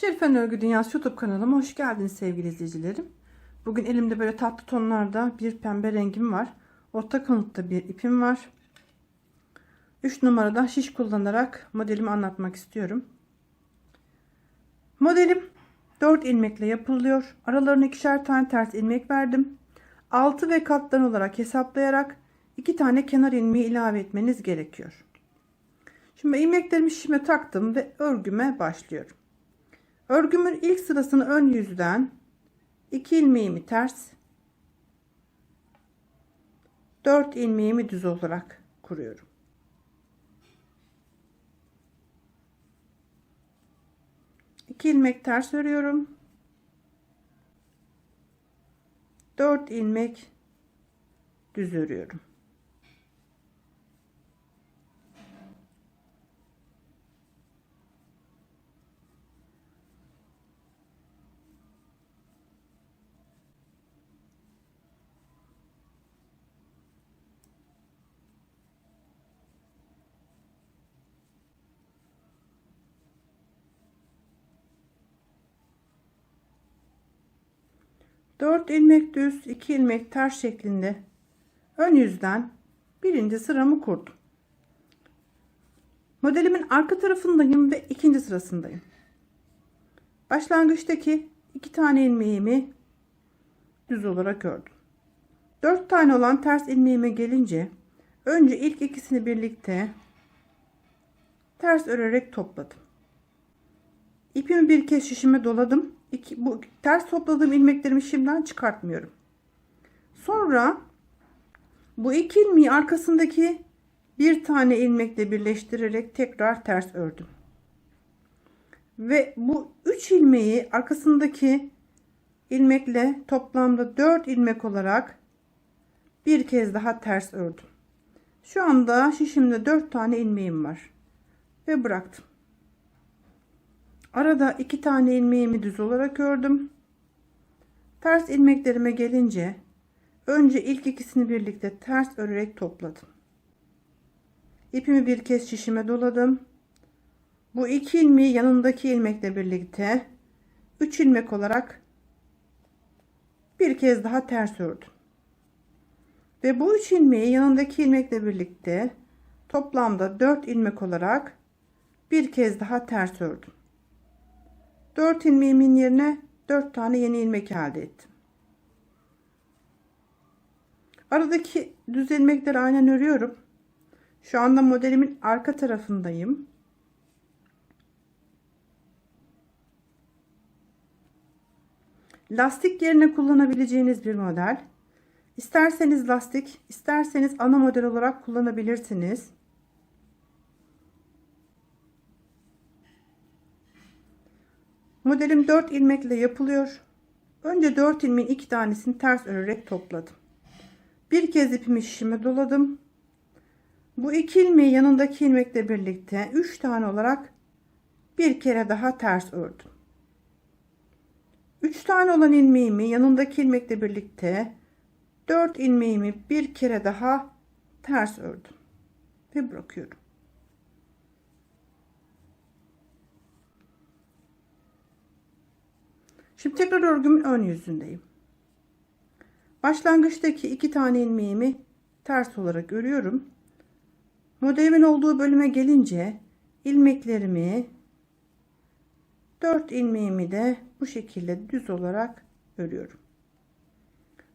Şerifen Örgü Dünyası YouTube kanalıma hoş geldiniz sevgili izleyicilerim. Bugün elimde böyle tatlı tonlarda bir pembe rengim var. Orta kanıtta bir ipim var. 3 numaradan şiş kullanarak modelimi anlatmak istiyorum. Modelim 4 ilmekle yapılıyor. Aralarına ikişer tane ters ilmek verdim. 6 ve kattan olarak hesaplayarak 2 tane kenar ilmeği ilave etmeniz gerekiyor. Şimdi ilmeklerimi şişime taktım ve örgüme başlıyorum. Örgümün ilk sırasını ön yüzden 2 ilmeğimi ters 4 ilmeğimi düz olarak kuruyorum. İki ilmek ters örüyorum. 4 ilmek düz örüyorum. Dört ilmek düz, iki ilmek ters şeklinde ön yüzden birinci sıramı kurdum. Modelimin arka tarafındayım ve ikinci sırasındayım. Başlangıçtaki iki tane ilmeğimi düz olarak ördüm. Dört tane olan ters ilmeğime gelince önce ilk ikisini birlikte ters örerek topladım. İpimi bir kez şişime doladım. İki, bu ters topladığım ilmeklerimi şimdiden çıkartmıyorum. Sonra bu iki ilmeği arkasındaki bir tane ilmekle birleştirerek tekrar ters ördüm. Ve bu üç ilmeği arkasındaki ilmekle toplamda 4 ilmek olarak bir kez daha ters ördüm. Şu anda şişimde 4 tane ilmeğim var ve bıraktım. Arada iki tane ilmeğimi düz olarak ördüm. Ters ilmeklerime gelince önce ilk ikisini birlikte ters örerek topladım. İpimi bir kez şişime doladım. Bu iki ilmeği yanındaki ilmekle birlikte 3 ilmek olarak bir kez daha ters ördüm. Ve bu 3 ilmeği yanındaki ilmekle birlikte toplamda 4 ilmek olarak bir kez daha ters ördüm. 4 ilmeğimin yerine 4 tane yeni ilmek elde ettim. Aradaki düz ilmekleri aynen örüyorum. Şu anda modelimin arka tarafındayım. Lastik yerine kullanabileceğiniz bir model. İsterseniz lastik, isterseniz ana model olarak kullanabilirsiniz. Modelim 4 ilmekle yapılıyor. Önce 4 ilmeğin 2 tanesini ters örerek topladım. Bir kez ipimi şişime doladım. Bu iki ilmeği yanındaki ilmekle birlikte 3 tane olarak bir kere daha ters ördüm. 3 tane olan ilmeğimi yanındaki ilmekle birlikte 4 ilmeğimi bir kere daha ters ördüm ve bırakıyorum. Şimdi tekrar örgümün ön yüzündeyim. Başlangıçtaki iki tane ilmeğimi ters olarak örüyorum. Modelimin olduğu bölüme gelince ilmeklerimi 4 ilmeğimi de bu şekilde düz olarak örüyorum.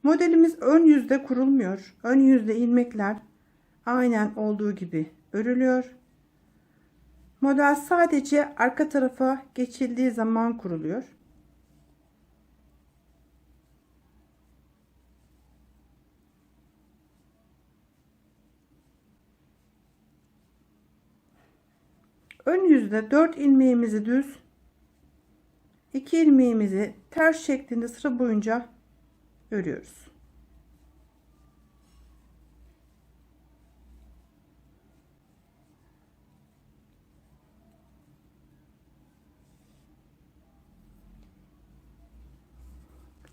Modelimiz ön yüzde kurulmuyor. Ön yüzde ilmekler aynen olduğu gibi örülüyor. Model sadece arka tarafa geçildiği zaman kuruluyor. Ön yüzde 4 ilmeğimizi düz 2 ilmeğimizi ters şeklinde sıra boyunca örüyoruz.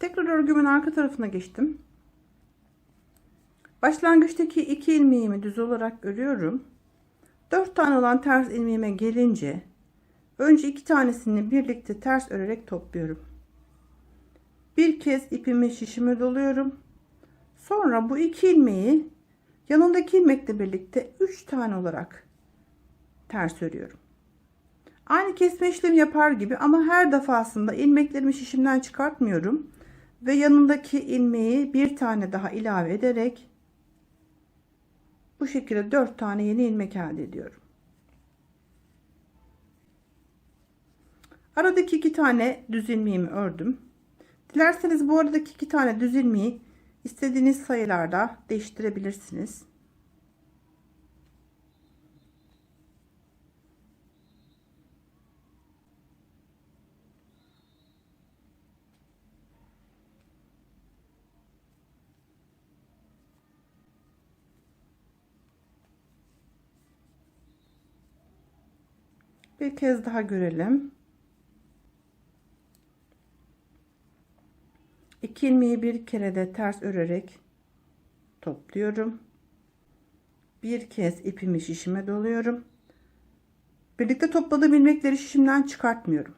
Tekrar örgümün arka tarafına geçtim. Başlangıçtaki iki ilmeğimi düz olarak örüyorum. 4 tane olan ters ilmeğime gelince Önce iki tanesini birlikte ters örerek topluyorum. Bir kez ipimi şişime doluyorum. Sonra bu iki ilmeği yanındaki ilmekle birlikte 3 tane olarak ters örüyorum. Aynı kesme işlemi yapar gibi ama her defasında ilmeklerimi şişimden çıkartmıyorum ve yanındaki ilmeği bir tane daha ilave ederek bu şekilde 4 tane yeni ilmek elde ediyorum. Aradaki iki tane düz ilmeğimi ördüm. Dilerseniz bu aradaki iki tane düz ilmeği istediğiniz sayılarda değiştirebilirsiniz. Bir kez daha görelim. İki ilmeği bir kere de ters örerek topluyorum. Bir kez ipimi şişime doluyorum. Birlikte topladığım ilmekleri şişimden çıkartmıyorum.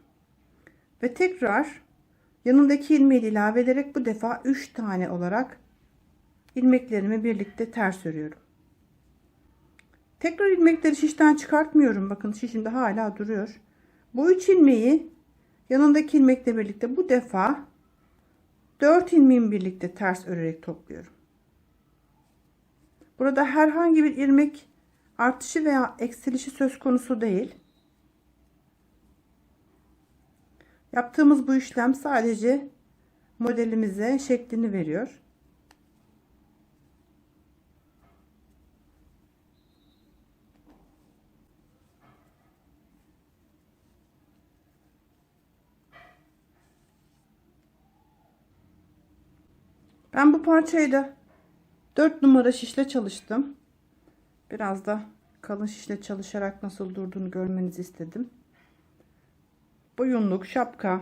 Ve tekrar yanındaki ilmeği ilave ederek bu defa 3 tane olarak ilmeklerimi birlikte ters örüyorum. Tekrar ilmekleri şişten çıkartmıyorum. Bakın şişimde hala duruyor. Bu 3 ilmeği yanındaki ilmekle birlikte bu defa 4 ilmeğimi birlikte ters örerek topluyorum. Burada herhangi bir ilmek artışı veya eksilişi söz konusu değil. Yaptığımız bu işlem sadece modelimize şeklini veriyor. Ben bu parçayı da 4 numara şişle çalıştım. Biraz da kalın şişle çalışarak nasıl durduğunu görmenizi istedim. Boyunluk, şapka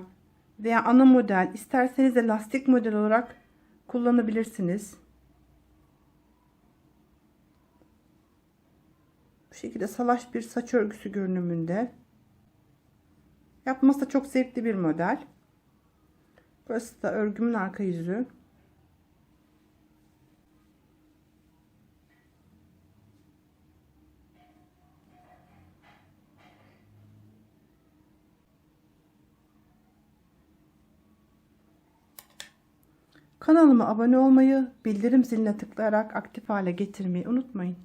veya ana model isterseniz de lastik model olarak kullanabilirsiniz. Bu şekilde salaş bir saç örgüsü görünümünde. Yapması da çok zevkli bir model. Burası da örgümün arka yüzü. Kanalıma abone olmayı, bildirim ziline tıklayarak aktif hale getirmeyi unutmayın.